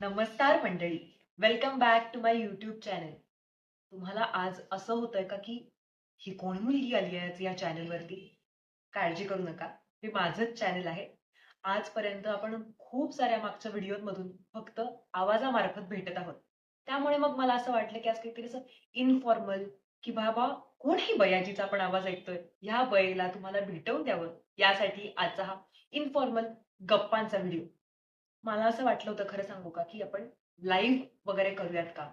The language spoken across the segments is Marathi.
नमस्कार मंडळी. Welcome back to my YouTube channel तुम्हाला आज असं होतंय का की ही कोण मुलगी आली आहे आज या चॅनलवरती काळजी करू नका. हे माझंच चॅनल आहे. आजपर्यंत आपण खूप साऱ्या मागच्या व्हिडिओमधून फक्त आवाजामार्फत भेटत आहोत. त्यामुळे मग मला असं वाटलं की आज काहीतरी असं इनफॉर्मल की बाबा कोण ही बयाजीचा आपण आवाज ऐकतोय ह्या बयेला तुम्हाला भेटवून द्यावं. यासाठी आजचा हा इनफॉर्मल गप्पांचा व्हिडिओ. मला असं वाटलं होतं खरं सांगू का की आपण लाईव्ह वगैरे करूयात का?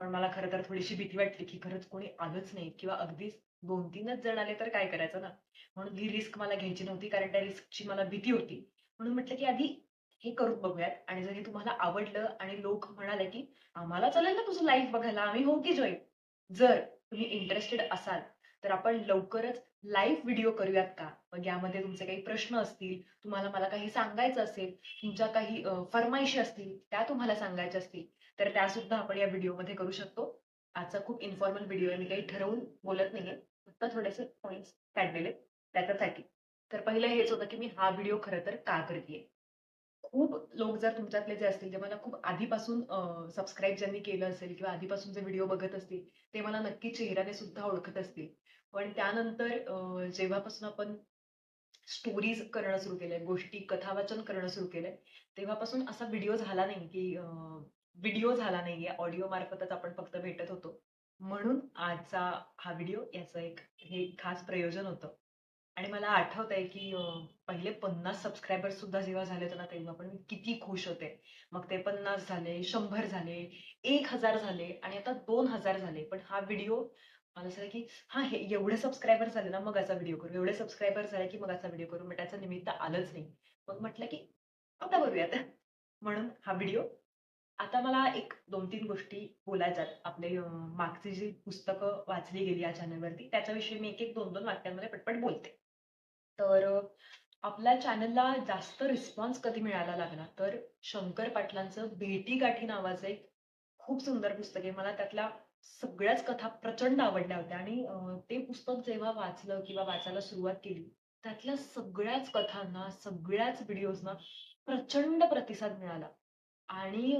पण मला खरं तर थोडीशी भीती वाटली की खरंच कोणी आलंच नाही किंवा अगदीच दोन तीनच जण आले तर काय करायचं ना? म्हणून ही रिस्क मला घ्यायची नव्हती कारण त्या रिस्कची मला भीती होती. म्हणून म्हटलं की आधी हे करून बघूयात. आणि जर हे तुम्हाला आवडलं आणि लोक म्हणाले की आम्हाला चालेल ना तुझं लाईव्ह बघायला आम्ही हो की जॉईन जर तुम्ही इंटरेस्टेड असाल तर आपण लवकरच लाईव्ह व्हिडिओ करूयात का? मग यामध्ये तुमचे काही प्रश्न असतील तुम्हाला मला काही सांगायचं असेल तुमच्या काही फरमाईशी असतील त्या तुम्हाला सांगायच्या असतील तर त्या सुद्धा आपण या व्हिडिओमध्ये करू शकतो. आजचा खूप इन्फॉर्मल व्हिडिओ आहे मी काही ठरवून बोलत नाहीये फक्त थोडेसे पॉईंट्स काढलेले त्याच्यासाठी. तर पहिलं हेच होतं की मी हा व्हिडिओ खरं तर का करते खूप लोक जर तुमच्यातले जे असतील ते मला खूप आधीपासून सबस्क्राईब ज्यांनी केलं असेल किंवा आधीपासून जे व्हिडिओ बघत असतील ते मला नक्की चेहऱ्याने सुद्धा ओळखत असतील. पण त्यानंतर जेव्हापासून आपण स्टोरीज करणं सुरू केलंय गोष्टी कथावाचन करणं सुरू केलंय तेव्हापासून असा व्हिडिओ झाला नाही की व्हिडिओ झाला नाहीये ऑडिओ मार्फतच आपण फक्त भेटत होतो. म्हणून आजचा हा व्हिडिओ याचं एक हे खास प्रयोजन होतं. आणि मला आठवत आहे की पहिले पन्नास सबस्क्रायबर सुद्धा जेव्हा झाले होते ना तेव्हा पण मी किती खुश होते. मग ते पन्नास झाले शंभर झाले एक हजार झाले आणि आता दोन हजार झाले. पण हा व्हिडिओ मला असं की हा हे एवढे सबस्क्रायबर झाले ना मग असा व्हिडिओ करू. एवढे सबस्क्रायबर झाले की मग असा व्हिडिओ करू. मग त्याचं निमित्त आलंच नाही. मग म्हटलं की आता करूयात म्हणून हा व्हिडिओ आता मला एक दोन तीन गोष्टी बोलायच्यात आपले मागची जी पुस्तकं वाचली गेली या चॅनलवरती त्याच्याविषयी मी एक एक दोन दोन वाक्यांमध्ये पटपट बोलते. तर आपल्या चॅनलला जास्त रिस्पॉन्स कधी मिळायला लागला? तर शंकर पाटलांचं भेटीगाठी नावाचं एक खूप सुंदर पुस्तक आहे. मला त्यातल्या सगळ्याच कथा प्रचंड आवडल्या होत्या. आणि ते पुस्तक जेव्हा वाचलं किंवा वाचायला सुरुवात केली त्यातल्या सगळ्याच कथांना सगळ्याच व्हिडिओजना प्रचंड प्रतिसाद मिळाला. आणि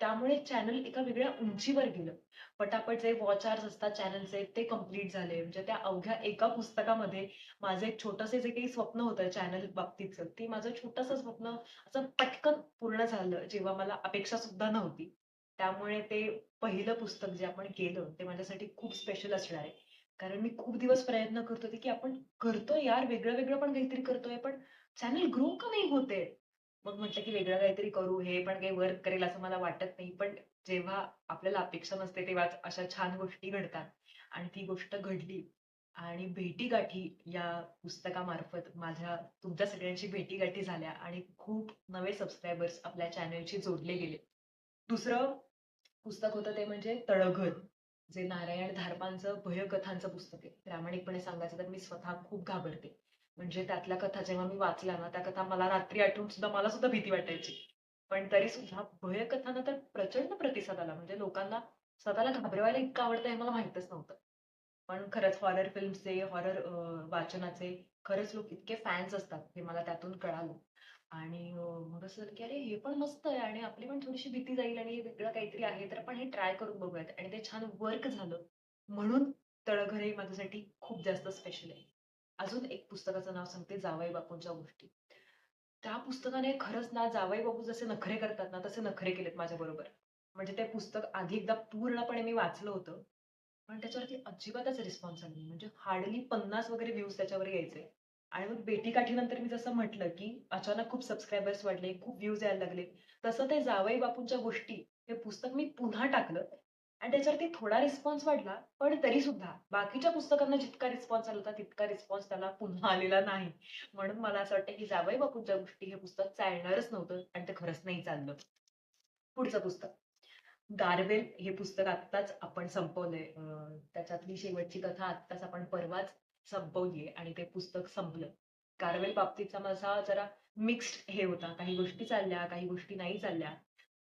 त्यामुळे चॅनल एका वेगळ्या उंचीवर गेलं. पटापट जे वॉच आर्स असतात चॅनलचे ते कंप्लीट झाले. म्हणजे त्या अवघ्या एका पुस्तकामध्ये माझं एक छोटंसं जे काही स्वप्न होतं चॅनल बाबतीतचं ते माझं छोटंसं स्वप्न असं पटकन पूर्ण झालं जेव्हा मला अपेक्षा सुद्धा नव्हती. त्यामुळे ते पहिलं पुस्तक जे आपण केलं ते माझ्यासाठी खूप स्पेशल असणार आहे. कारण मी खूप दिवस प्रयत्न करत होते की आपण करतो यार वेगळं वेगळं पण काहीतरी करतोय पण चॅनल ग्रो का नाही होते मग म्हटलं की वेगळं काहीतरी करू हे पण काही वर्क करेल असं मला वाटत नाही. पण जेव्हा आपल्याला अपेक्षा नसते तेव्हाच अशा छान गोष्टी घडतात. आणि ती गोष्ट घडली आणि भेटीगाठी या पुस्तकामार्फत माझ्या तुमच्या सगळ्यांची भेटीगाठी झाल्या आणि खूप नवे सबस्क्रायबर्स आपल्या चॅनलशी जोडले गेले. दुसरं पुस्तक होतं ते म्हणजे तळघन जे नारायण धारपांचं भयकथांचं पुस्तक आहे. प्रामाणिकपणे सांगायचं तर मी स्वतः खूप घाबरते. म्हणजे त्यातल्या कथा जेव्हा मी वाचल्या ना त्या कथा मला रात्री आठवून सुद्धा मला सुद्धा भीती वाटायची. पण तरी सुद्धा भयकथांना तर प्रचंड प्रतिसाद आला. म्हणजे लोकांना स्वतःला घाबरवायला इतकं आवडतं हे मला माहितच नव्हतं. पण खरंच हॉरर फिल्मचे हॉरर वाचनाचे खरंच लोक इतके फॅन्स असतात हे मला त्यातून कळालं. आणि मग असं की अरे हे पण मस्त आहे आणि आपली पण थोडीशी भीती जाईल आणि हे वेगळं काहीतरी आहे तर आपण हे ट्राय करून बघूयात. आणि ते छान वर्क झालं. म्हणून तळघर हे माझ्यासाठी खूप जास्त स्पेशल आहे. अजून एक पुस्तकाचं नाव सांगते जावई बापूंच्या गोष्टी. त्या पुस्तकाने खरंच ना जावई बापू जसे नखरे करतात ना तसे नखरे केलेत माझ्या बरोबर. म्हणजे ते पुस्तक आधी एकदा पूर्णपणे मी वाचलं होतं पण त्याच्यावरती अजिबातच रिस्पॉन्स आली म्हणजे हार्डली पन्नास वगैरे व्ह्यूज त्याच्यावर यायचे. आणि मग भेटीगाठीनंतर मी जसं म्हटलं की अचानक खूप सबस्क्रायबर्स वाढले खूप व्ह्यूज यायला लागले. तसं ते जावई बापूंच्या गोष्टी हे पुस्तक मी पुन्हा टाकलं. आणि त्याच्यावरती थोडा रिस्पॉन्स वाढला पण तरी सुद्धा बाकीच्या पुस्तकांना जितका रिस्पॉन्स आला होता तितका रिस्पॉन्स त्याला पुन्हा आलेला नाही. म्हणून मला असं वाटतं की जावई बापूंच्या गोष्टी हे पुस्तक चालणारच नव्हतं आणि ते खरंच नाही चाललं. पुढचं पुस्तक. गारवेल हे पुस्तक आत्ताच आपण संपवलंय. त्याच्यातली शेवटची कथा आत्ताच आपण परवाच संपवलीये आणि ते पुस्तक संपलं. गारवेल बाबतीतचा माझा जरा मिक्स्ड हे होता. काही गोष्टी चालल्या काही गोष्टी नाही चालल्या.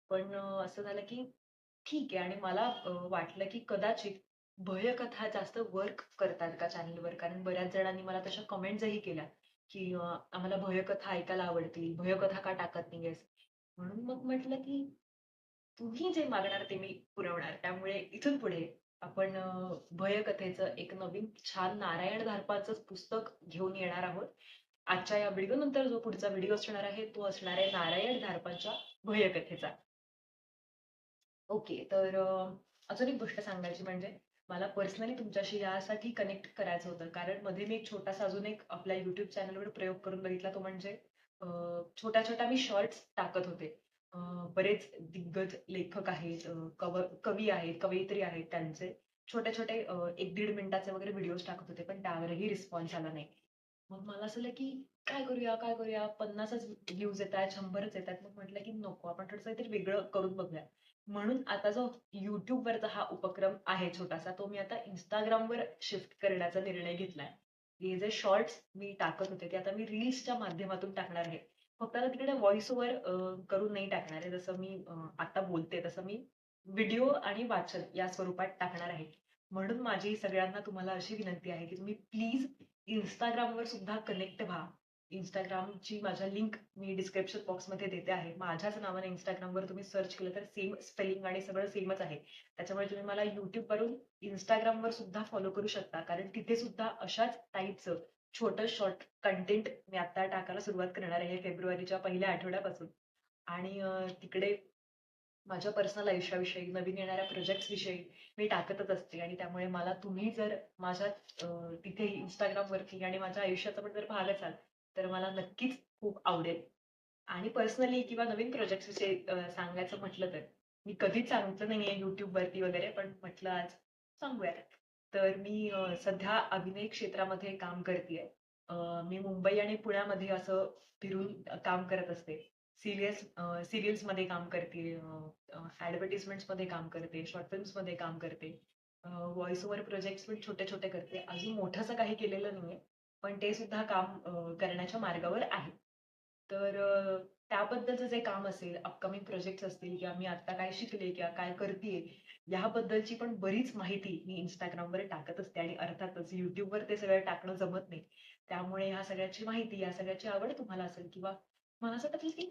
पण असं झालं की ठीक आहे आणि मला वाटलं की कदाचित भयकथा जास्त वर्क करतात का चॅनलवर कारण बऱ्याच जणांनी मला तशा कमेंट्सही केल्या की आम्हाला भयकथा ऐकायला आवडतील भयकथा का टाकत नाहीयेस म्हणून मग म्हटलं की तुम्ही जे मागणार ते मी पुरवणार. त्यामुळे इथून पुढे आपण भयकथेचं एक नवीन छान नारायण धारपाचंच पुस्तक घेऊन येणार आहोत. आजच्या या व्हिडिओ नंतर जो पुढचा व्हिडिओ असणार आहे, तो असणार आहे नारायण धारपांच्या भयकथेचा. ओके. तर अजून एक गोष्ट सांगायची म्हणजे मला पर्सनली तुमच्याशी यासाठी कनेक्ट करायचं होतं. कारण मध्ये मी एक छोटासा अजून एक आपल्या युट्यूब चॅनलवर प्रयोग करून बघितला. तो म्हणजे छोट्या-छोट्या मी शॉर्ट्स टाकत होते. बरेच दिग्गज लेखक आहेत, कव कवी आहेत, कवयित्री आहेत. त्यांचे छोटे-छोटे एक दीड मिनिटाचे वगैरे व्हिडिओज टाकत होते. पण त्यावरही रिस्पॉन्स आला नाही. मग मला असं की काय करूया, काय करूया? 50च व्ह्यूज येत आहेत शंभरच येत आहेत मग म्हटलं, की नको आपण थोडंसं काहीतरी वेगळं करून बघूया. म्हणून आता जो युट्यूबवरचा हा उपक्रम आहे छोटासा, तो मी आता इंस्टाग्रामवर शिफ्ट करण्याचा निर्णय घेतलाय. हे जे शॉर्ट्स मी टाकत होते, ते आता मी रील्सच्या माध्यमातून टाकणार आहे. फक्त आता तिकडे व्हॉइस ओव्हर करून नाही टाकणार आहे. जसं मी आता बोलते तसं मी व्हिडिओ आणि वाचन या स्वरूपात टाकणार आहे. म्हणून माझी सगळ्यांना तुम्हाला अशी विनंती आहे, की तुम्ही प्लीज इंस्टाग्रामवर सुद्धा कनेक्ट व्हा. इंस्टाग्रामची माझ्या लिंक मी डिस्क्रिप्शन बॉक्समध्ये देते आहे. माझ्याच नावाने इंस्टाग्रामवर तुम्ही सर्च केलं तर सेम स्पेलिंग आणि सगळं सेमच आहे. त्याच्यामुळे तुम्ही मला युट्यूबवरून इंस्टाग्रामवर सुद्धा फॉलो करू शकता. कारण तिथे सुद्धा अशाच टाईपचं छोटं शॉर्ट कंटेंट मी आता टाकायला सुरुवात करणार आहे फेब्रुवारीच्या पहिल्या आठवड्यापासून. आणि तिकडे माझ्या पर्सनल आयुष्याविषयी, नवीन येणाऱ्या प्रोजेक्ट्स विषयी मी टाकतच असते आणि त्यामुळे मला तुम्ही जर माझ्या तिथे इंस्टाग्रामवरती आणि माझ्या आयुष्याचा पण जर भाग असाल, तर मला नक्कीच खूप आवडेल. आणि पर्सनली किंवा नवीन प्रोजेक्ट विषयी सांगायचं म्हटलं तर, मी कधीच सांगितलं नाहीये YouTubeवरती वगैरे, पण म्हटलं आज सांगूयात. तर मी सध्या अभिनय क्षेत्रामध्ये काम करते मी मुंबई आणि पुण्यामध्ये असं फिरून काम करत असते. सिरियस अ, सीरियल्समध्ये काम करते अ, मध्ये काम करते, शॉर्ट फिल्म्समध्ये काम करते. व्हॉइस ओव्हर प्रोजेक्ट्स पण छोटे-छोटे करते. अजून मोठंसं काही केलेलं नाहीये. पण ते सुद्धा काम करण्याच्या मार्गावर आहे. तर त्याबद्दलचं जे काम असेल, अपकमिंग प्रोजेक्ट्स असतील किंवा मी आता काय शिकले किंवा काय करते याबद्दलची पण बरीच माहिती मी इंस्टाग्रामवर टाकत असते आणि अर्थातच युट्यूबवर ते सगळं टाकणं जमत नाही. त्यामुळे ह्या सगळ्याची माहिती, या सगळ्याची आवड तुम्हाला असेल किंवा मला असं वाटतं, की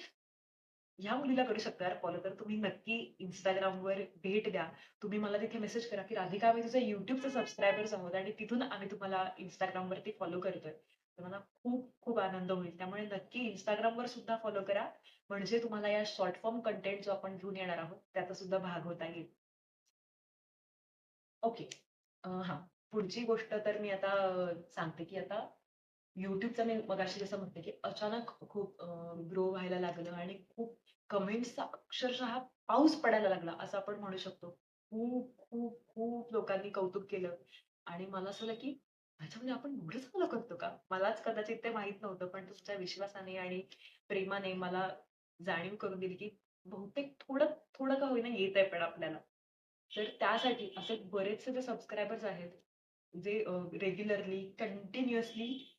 ह्या मुलीला करू शकता यार फॉलो, तर तुम्ही नक्की इंस्टाग्रामवर भेट द्या. तुम्ही मला तिथे मेसेज करा, की "राधिका, आम्ही तुझ्या YouTubeचे सबस्क्रायबर्स आहोत आणि तिथून आम्ही तुम्हाला इंस्टाग्रामवरती फॉलो करतोय." तर मला खूप खूप आनंद होईल. त्यामुळे नक्की इंस्टाग्रामवर सुद्धा फॉलो करा. म्हणजे तुम्हाला या शॉर्ट फॉर्म कंटेंट जो आपण घेऊन येणार आहोत, त्याचा सुद्धा भाग होता येईल. ओके. हा पुढची गोष्ट तर मी आता सांगते, की आता युट्यूबचं मी मगाशी जसं म्हणते की अचानक खूप ग्रो व्हायला लागलं आणि खूप कमेंट्सचा अक्षरशः पाऊस पडायला लागला, असं आपण म्हणू शकतो. खूप, खूप, खूप लोकांनी कौतुक केलं आणि मला असं झालं, की ह्याच्यामध्ये आपण एवढं चांगलं करतो का? मलाच कदाचित ते माहीत नव्हतं. पण तुमच्या विश्वासाने आणि प्रेमाने मला जाणीव करून दिली, की बहुतेक थोडं थोडं का होईना येतंय पण आपल्याला. तर त्यासाठी असे बरेचसे जे सबस्क्रायबर्स आहेत, जे रेग्युलरली, कंटिन्युअसली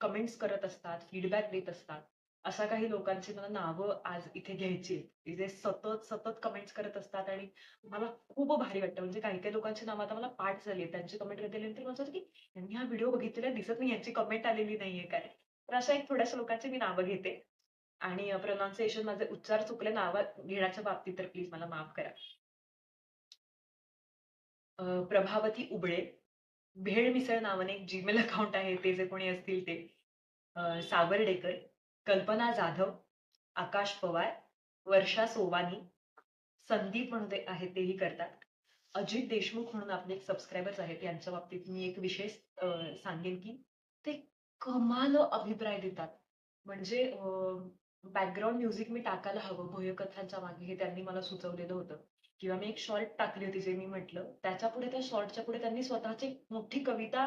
कमेंट्स करत असतात, फीडबॅक देत असतात. अशा काही लोकांची मला नावं आज इथे घ्यायची आहेत, जे सतत, सतत कमेंट्स करत असतात आणि मला खूप भारी वाटतं. म्हणजे काही-काही लोकांची नावं आता मला पाठ झाली आहेत. त्यांची कमेंट केल्यानंतर मला की यांनी हा व्हिडिओ बघितलेला दिसत नाही, यांची कमेंट आलेली नाहीये काय? तर अशा एक थोड्याशा लोकांची मी नावं घेते आणि प्रोनाऊन्सिएशन माझे उच्चार चुकले नावं घेण्याच्या बाबतीत तर प्लीज मला माफ करा. प्रभावती उबळे, भेळ मिसळ नावाने एक जीमेल अकाउंट आहे, ते जे कोणी असतील ते. सावरडेकर सावर्डेकर, कल्पना जाधव, आकाश पवार, वर्षा सोवानी, संदीप म्हणून आहे तेही करतात. अजित देशमुख म्हणून आपले एक सबस्क्रायबर्स आहेत. यांच्या बाबतीत मी एक विशेष सांगेन, की ते कमाल अभिप्राय देतात. म्हणजे बॅकग्राऊंड म्युझिक मी टाकायला हवं भयकथांच्या मागे हे त्यांनी मला सुचवलेलं होतं. किंवा मी एक शॉर्ट टाकली होती जे मी म्हटलं. त्याच्यापुढे त्या शॉर्टच्या पुढे त्यांनी स्वतःची एक मोठी कविता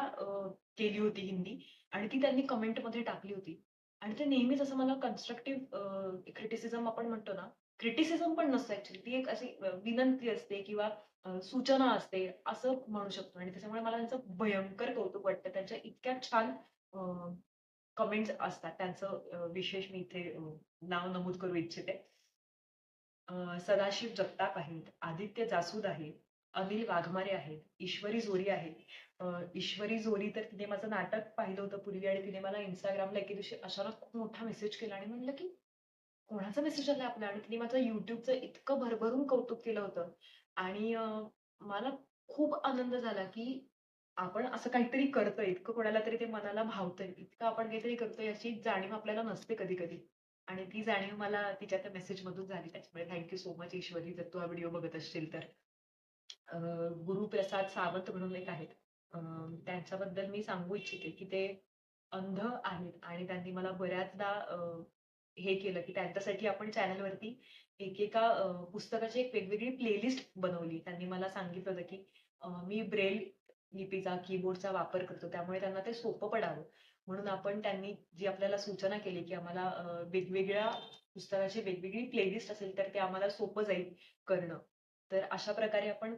केली होती हिंदी आणि ती त्यांनी कमेंटमध्ये टाकली होती. आणि ते नेहमीच असं मला कन्स्ट्रक्टिव्ह क्रिटिसिझम आपण म्हणतो ना, क्रिटिसिझम पण नसतं ऍक्च्युली ती एक अशी विनंती असते किंवा सूचना असते असं म्हणू शकतो आणि त्याच्यामुळे मला त्यांचं भयंकर कौतुक वाटतं. त्यांच्या इतक्या छान कमेंट्स असतात. त्यांचं विशेष मी इथे नाव नमूद करू इच्छिते. सदाशिव जगताप आहेत, आदित्य जासूद आहेत अनिल वाघमारे आहेत, ईश्वरी जोरी आहे. ईश्वरी जोरी तर तिने माझं नाटक पाहिलं होतं पूर्वी आणि तिने मला इंस्टाग्रामला एके दिवशी अचानक खूप मोठा मेसेज केला आणि म्हणलं की कोणाचा मेसेज आला आपला? आणि तिने माझं युट्यूबचं इतकं भरभरून कौतुक केलं होतं. आणि मला खूप आनंद झाला की आपण असं काहीतरी करतोय. इतकं कोणाला तरी ते मनाला भावतंय. इतकं आपण काहीतरी करतोय अशी जाणीव आपल्याला नसते कधी कधी आणि ती जाणीव मला तिच्या त्या मेसेज मधून झाली. त्याच्यामुळे थँक्यू सो मच ईश्वरी. जर तू हा व्हिडिओ बघत असशील तर. गुरुप्रसाद सावंत म्हणून एक आहेत. त्यांच्याबद्दल मी सांगू इच्छिते की ते अंध आहेत आणि त्यांनी मला बऱ्याचदा हे केलं की त्यांच्यासाठी आपण चॅनलवरती एकेका पुस्तकाची एक वेगवेगळी प्लेलिस्ट बनवली. त्यांनी मला सांगितलं होतं की मी ब्रेल लिपीचा कीबोर्डचा वापर करतो. त्यामुळे त्यांना ते सोपं पडावं. म्हणून आपण त्यांनी जी आपल्याला सूचना केली की आम्हाला वेगवेगळ्या पुस्तकाची वेगवेगळी प्लेलिस्ट असेल तर ते आम्हाला सोपं जाईल करणं. तर अशा प्रकारे आपण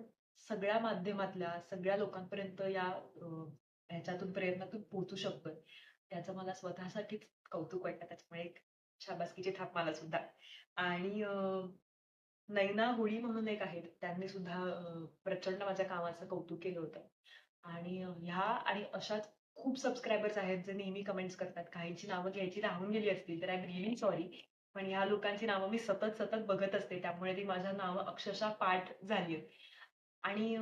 सगळ्या माध्यमातल्या सगळ्या लोकांपर्यंत या ह्याच्यातून प्रयत्नातून पोहोचू शकतोय. त्याचं मला स्वतःसाठीच कौतुक वाटतं. त्याच्यामुळे एक शाबासकीची थाप मला सुद्धा. आणि नैना होळी म्हणून एक आहेत. त्यांनी सुद्धा प्रचंड माझ्या कामाचं कौतुक केलं होतं. आणि ह्या आणि अशाच खूप सबस्क्रायबर्स आहेत जे नेहमी कमेंट्स करतात. काहींची नावं घ्यायची राहून गेली असतील तर आय एम रिअली सॉरी पण या लोकांची नावं मी सतत सतत बघत असते. त्यामुळे ती माझ्या नावं अक्षरशः पाठ झाली आहेत. आणि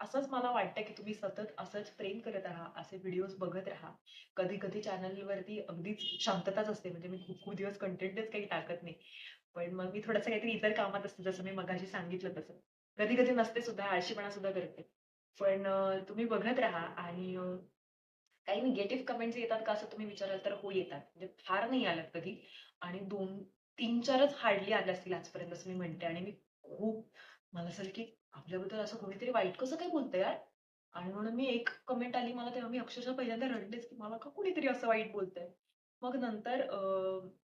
असंच मला वाटतं की तुम्ही सतत असंच प्रेम करत राहा असे व्हिडिओज बघत राहा. कधी कधी चॅनलवरती अगदीच शांतताच असते. म्हणजे मी खूप खूप दिवस कंटेंटच काही टाकत नाही. पण मग मी थोडंसं काहीतरी इतर कामात असते जसं मी मगाशी सांगितलं तसं. कधी कधी नसते सुद्धा आळशीपणा सुद्धा करते. पण तुम्ही बघत राहा आणि काही निगेटिव्ह कमेंट्स येतात का असं तुम्ही विचाराल तर हो येतात. म्हणजे फार नाही आल्यात कधी. आणि दोन तीन चारच हार्डली आल्या असतील आजपर्यंत असं मी म्हणते. आणि मी खूप मला असेल की आपल्याबद्दल असं कोणीतरी वाईट कसं काय बोलतं यार? आणि म्हणून मी एक कमेंट आली मला तेव्हा मी अक्षरशः पहिल्यांदा रडलेच की मला का कोणीतरी असं वाईट बोलतंय? मग नंतर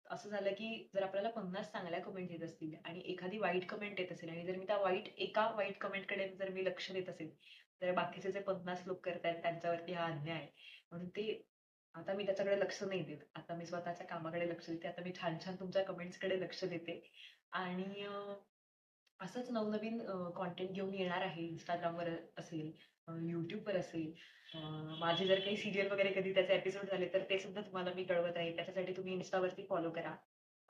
असं झालं की जर आपल्याला पन्नास चांगल्या कमेंट येत असतील आणि एखादी वाईट कमेंट येत असेल आणि जर मी त्या वाईट एका वाईट कमेंटकडे जर मी लक्ष देत असेल तर बाकीचे जे पन्नास लोक करतायत त्यांच्यावरती हा अन्याय. आहे म्हणून ते आता मी त्याच्याकडे लक्ष नाही देत. आता मी स्वतःच्या कामाकडे लक्ष देते. आता मी छान छान तुमच्या कमेंट्सकडे लक्ष देते. आणि असंच नवनवीन कॉन्टेंट घेऊन येणार आहे इंस्टाग्रामवर असेल युट्यूबवर असेल माझे जर काही सिरियल वगैरे कधी त्याचे एपिसोड झाले तर ते सुद्धा तुम्हाला मी कळवत आहे त्याच्यासाठी तुम्ही इन्स्टावरती फॉलो करा.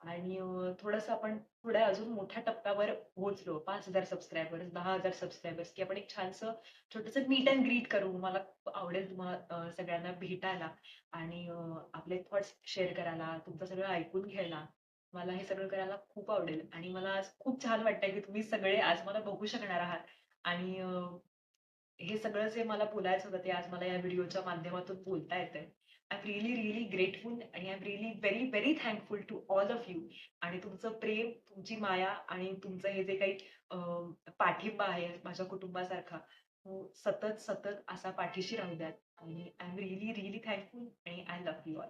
आणि थोडस थोडंसं आपण थोड्या अजून मोठ्या टप्प्यावर पोहोचलो. पाच हजार सबस्क्रायबर्स दहा हजार सबस्क्रायबर्स की आपण एक छानसं छोटंसं मीट अँड ग्रीट करू मला आवडेल तुम्हाला सगळ्यांना भेटायला आणि आपले थॉट्स शेअर करायला तुमचं सगळं ऐकून घ्यायला. मला हे सगळं करायला खूप आवडेल आणि मला आज खूप छान वाटतंय की तुम्ही सगळे आज मला बघू शकणार आहात. आणि हे सगळं जे मला बोलायचं होतं ते आज मला या व्हिडिओच्या माध्यमातून बोलता येतंय. I am really really grateful आणि I am really very very thankful to all of you आणि तुमचं प्रेम तुमची माया आणि तुमचं हे जे काही पाठिंबा आहे माझ्या कुटुंबासारखा तो सतत सतत असा पाठीशी राहू द्यात. आणि I am really really thankful आणि I love you all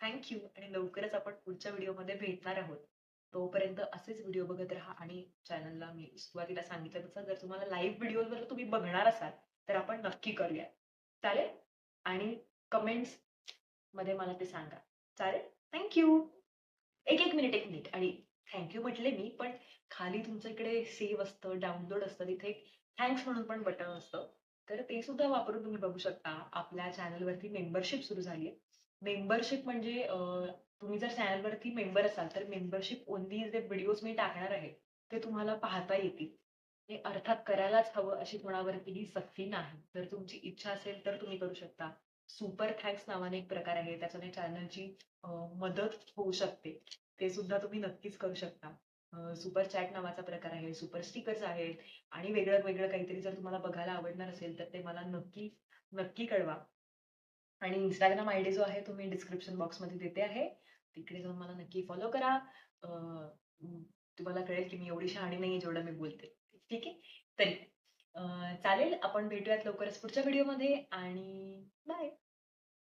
thank you आणि लवकरच आपण पुढच्या व्हिडिओमध्ये भेटणार आहोत. तोपर्यंत असेच व्हिडिओ बघत राहा आणि चॅनलला मी सुरुवातीला सांगितलं तसं जर तुम्हाला लाईव्ह व्हिडिओवर तुम्ही बघणार असाल तर आपण नक्की करूया. चालेल? आणि कमेंट्स मध्ये मला ते सांगा. चालेल? थँक्यू एक एक मिनिट एक मिनिट आणि थँक्यू म्हटले मी पण खाली तुमच्या इकडे सेव्ह असतं डाउनलोड असतं तिथे एक थँक्स म्हणून पण बटन असतं. तर ते सुद्धा वापरून तुम्ही बघू शकता. आपल्या चॅनलवरती मेंबरशिप सुरू झाली आहे. मेंबरशिप म्हणजे तुम्ही जर चॅनलवरती मेंबर असाल तर मेंबरशिप ओनली जे व्हिडिओज मी टाकणार आहे ते तुम्हाला पाहता येतील. हे अर्थात करायलाच हवं अशी कोणावरतीही सक्ती नाही. जर तुमची इच्छा असेल तर तुम्ही करू शकता. सुपर थँक्स नावाने एक प्रकार आहे. त्याच्याने चॅनलची मदत होऊ शकते. ते सुद्धा तुम्ही नक्कीच करू शकता. सुपर चॅट नावाचा प्रकार आहे. सुपर स्टिकर्स आहेत. आणि वेगळं वेगळं काहीतरी जर तुम्हाला बघायला आवडणार असेल तर ते मला नक्की नक्की कळवा. आणि इंस्टाग्राम आयडी जो आहे तो मी डिस्क्रिप्शन बॉक्समध्ये देते आहे. तिकडे जाऊन मला नक्की फॉलो करा. तुम्हाला कळेल की मी एवढी शहाणी नाही जेवढं मी बोलते. ठीक आहे? तरी. चालेल आपण भेटूयात लवकरच पुढच्या व्हिडिओमध्ये आणि बाय.